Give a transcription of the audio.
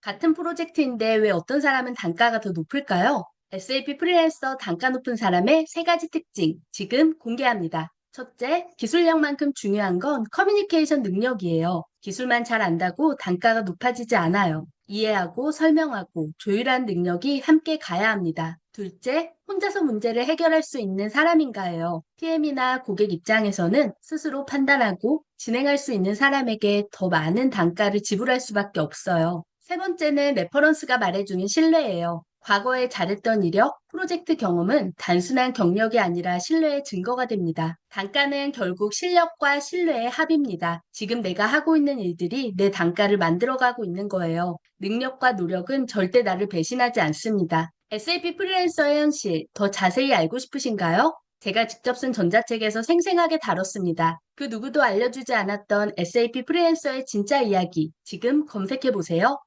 같은 프로젝트인데 왜 어떤 사람은 단가가 더 높을까요? SAP 프리랜서 단가 높은 사람의 세 가지 특징 지금 공개합니다. 첫째, 기술력만큼 중요한 건 커뮤니케이션 능력이에요. 기술만 잘 안다고 단가가 높아지지 않아요. 이해하고 설명하고 조율한 능력이 함께 가야 합니다. 둘째, 혼자서 문제를 해결할 수 있는 사람인가예요. PM이나 고객 입장에서는 스스로 판단하고 진행할 수 있는 사람에게 더 많은 단가를 지불할 수밖에 없어요. 세 번째는 레퍼런스가 말해주는 신뢰예요. 과거에 잘했던 이력, 프로젝트 경험은 단순한 경력이 아니라 신뢰의 증거가 됩니다. 단가는 결국 실력과 신뢰의 합입니다. 지금 내가 하고 있는 일들이 내 단가를 만들어가고 있는 거예요. 능력과 노력은 절대 나를 배신하지 않습니다. SAP 프리랜서의 현실 더 자세히 알고 싶으신가요? 제가 직접 쓴 전자책에서 생생하게 다뤘습니다. 그 누구도 알려주지 않았던 SAP 프리랜서의 진짜 이야기 지금 검색해 보세요.